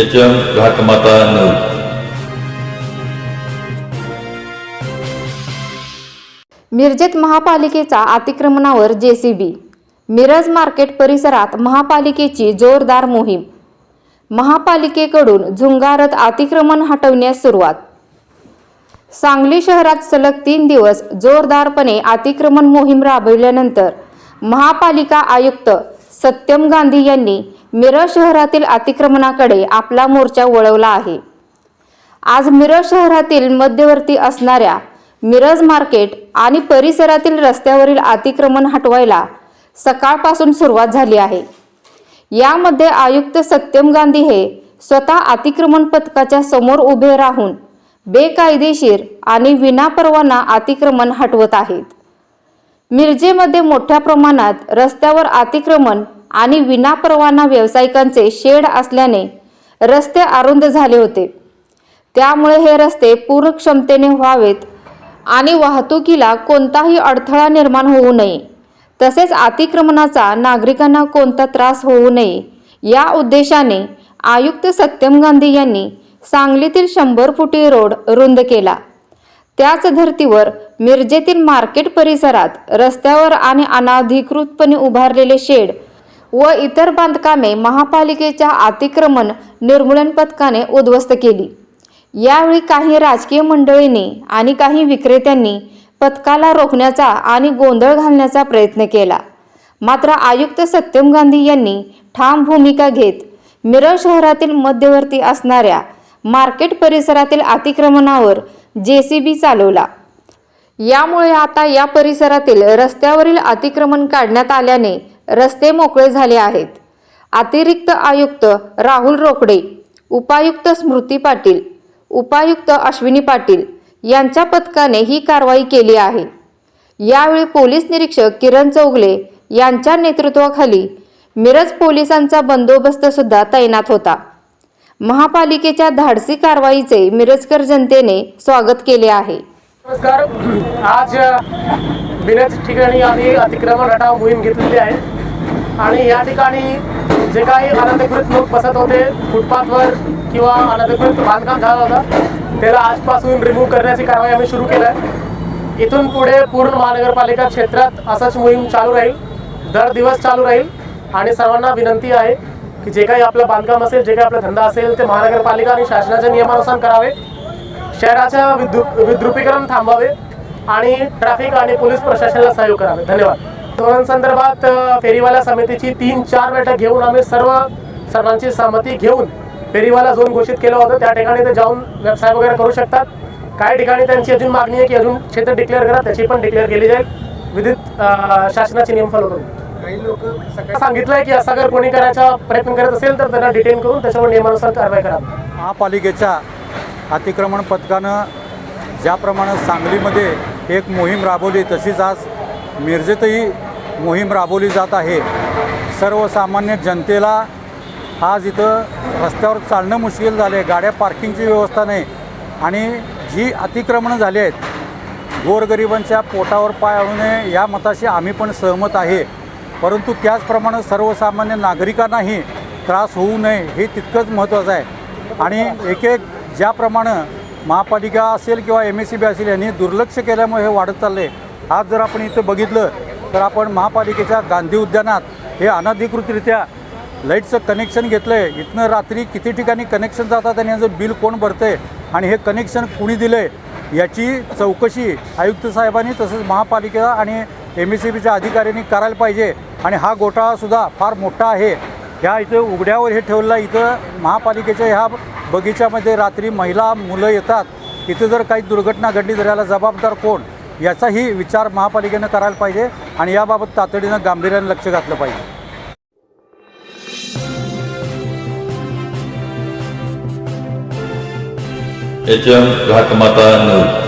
H M Ghatmata news मिरजेत महापालिकेचा अतिक्रमणावर जेसीबी मिरज मार्केट परिसरात महापालिकेची जोरदार मोहीम. महापालिकेकडून झुंगारत अतिक्रमण हटवण्यास सुरुवात. सांगली शहरात सलग तीन दिवस जोरदारपणे अतिक्रमण मोहीम राबविल्यानंतर महापालिका आयुक्त सत्यम गांधी यांनी मिरज शहरातील अतिक्रमणाकडे आपला मोर्चा वळवला आहे. आज मिरज शहरातील मध्यवर्ती असणाऱ्या मिरज मार्केट आणि परिसरातील रस्त्यावरील अतिक्रमण हटवायला सकाळपासून सुरुवात झाली आहे. यामध्ये आयुक्त सत्यम गांधी हे स्वतः अतिक्रमण पथकाच्या समोर उभे राहून बेकायदेशीर आणि विनापरवाना अतिक्रमण हटवत आहेत. मिरजेमध्ये मोठ्या प्रमाणात रस्त्यावर अतिक्रमण आणि विनापरवाना व्यावसायिकांचे शेड असल्याने रस्ते अरुंद झाले होते. त्यामुळे हे रस्ते पूर्ण क्षमतेने व्हावेत आणि वाहतुकीला कोणताही अडथळा निर्माण होऊ नये. तसेच अतिक्रमणाचा नागरिकांना कोणता त्रास होऊ नये या उद्देशाने आयुक्त सत्यम गांधी यांनी सांगलीतील शंभर फुटी रोड रुंद केला. त्याच धर्तीवर मिरजेतील मार्केट परिसरात रस्त्यावर आणि अनाधिकृतपणे उभारलेले शेड व इतर बांधकामे महापालिकेच्या अतिक्रमण निर्मूलन पथकाने उद्ध्वस्त केली. यावेळी काही राजकीय मंडळींनी आणि काही विक्रेत्यांनी पथकाला रोखण्याचा आणि गोंधळ घालण्याचा प्रयत्न केला. मात्र आयुक्त सत्यम गांधी यांनी ठाम भूमिका घेत मिरज शहरातील मध्यवर्ती असणाऱ्या मार्केट परिसरातील अतिक्रमणावर जेसीबी चालवला. यामुळे आता या परिसरातील रस्त्यावरील अतिक्रमण काढण्यात आल्याने रस्ते मोकळे झाले आहेत. अतिरिक्त आयुक्त राहुल रोकडे उपायुक्त स्मृती पाटील उपायुक्त अश्विनी पाटील यांच्या पथकाने ही कारवाई केली आहे. यावेळी पोलीस निरीक्षक किरण चौगले यांच्या नेतृत्वाखाली मिरज पोलिसांचा बंदोबस्त सुद्धा तैनात होता. महापालिकेच्या धाडसी कारवाईचे मिरजकर जनतेने स्वागत केले आहे. नमस्कार. आज बिनच ठिकाणी आम्ही अतिक्रमण हटाव मोहीम घेतलेली आहे. आणि या ठिकाणी जे काही अनधिकृत लोक बसत होते फुटपाथवर किंवा अनधिकृत बांधकाम झाला होता त्याला आजपासून रिमूव्ह करण्याची कारवाई आम्ही सुरू केली आहे. इथून पुढे पूर्ण महानगरपालिका क्षेत्रात असंच मोहीम चालू राहील. दर दिवस चालू राहील. आणि सर्वांना विनंती आहे की जे काही आपलं बांधकाम असेल जे काही आपला धंदा असेल ते महानगरपालिका आणि शासनाच्या नियमानुसार करावे. शहराच्या विद्रु विद्रुपीकरण थांबावे आणि ट्रॅफिक आणि पोलीस प्रशासनाला सहयोग करावे. धन्यवाद. धोरणांसंदर्भात फेरीवाला समितीची तीन चार बैठक घेऊन आम्ही सर्व सर्वांची सहमती घेऊन फेरीवाला झोन घोषित केलं होतं. त्या ठिकाणी ते जाऊन व्यवसाय वगैरे करू शकतात. काही ठिकाणी त्यांची अजून मागणी आहे की अजून क्षेत्र डिक्लेअर करा त्याची पण डिक्लेअर केली जाईल. विधित शासनाचे नियम फॉलो करून सांगितलंय की असं जर कोणी करायचा प्रयत्न करत असेल तर त्यांना डिटेन करून त्याच्यावर नियमानुसार कारवाई करा. महापालिकेच्या अतिक्रमण पथकानं ज्याप्रमाणे सांगलीमध्ये एक मोहीम राबवली तशीच आज मिरजेतही मोहीम राबवली जात आहे. सर्वसामान्य जनतेला आज इथं रस्त्यावर चालणं मुश्किल झाले गाड्या पार्किंगची व्यवस्था नाही आणि जी अतिक्रमणं झाली आहेत गोरगरिबांच्या पोटावर पाय आणू नये या मताशी आम्ही पण सहमत आहे. परंतु त्याचप्रमाणे सर्वसामान्य नागरिकांनाही त्रास होऊ नये हे तितकंच महत्त्वाचं आहे. आणि एक एक ज्याप्रमाणे महापालिका असेल किंवा एम एस सी बी असेल यांनी दुर्लक्ष केल्यामुळे हे वाढत चाललं आहे. आज जर आपण इथं बघितलं तर आपण महापालिकेच्या गांधी उद्यानात हे अनधिकृतरित्या लाईटचं कनेक्शन घेतलं आहे इथनं रात्री किती ठिकाणी कनेक्शन जातात आणि याचं बिल कोण भरतं आहे आणि हे कनेक्शन कुणी दिलं आहे याची चौकशी आयुक्त साहेबांनी तसंच महापालिका आणि एम एस सी बीच्या अधिकाऱ्यांनी करायला पाहिजे आणि हा घोटाळासुद्धा फार मोठा आहे. ह्या इथं उघड्यावर हे ठेवलं इथं महापालिकेच्या ह्या बगीच्यामध्ये रात्री महिला मुलं येतात. इथं जर काही दुर्घटना घडली तर याला जबाबदार कोण? याचाही विचार महापालिकेनं करायला पाहिजे आणि याबाबत तातडीनं गांभीर्यानं लक्ष घातलं पाहिजे. H M Ghatmata news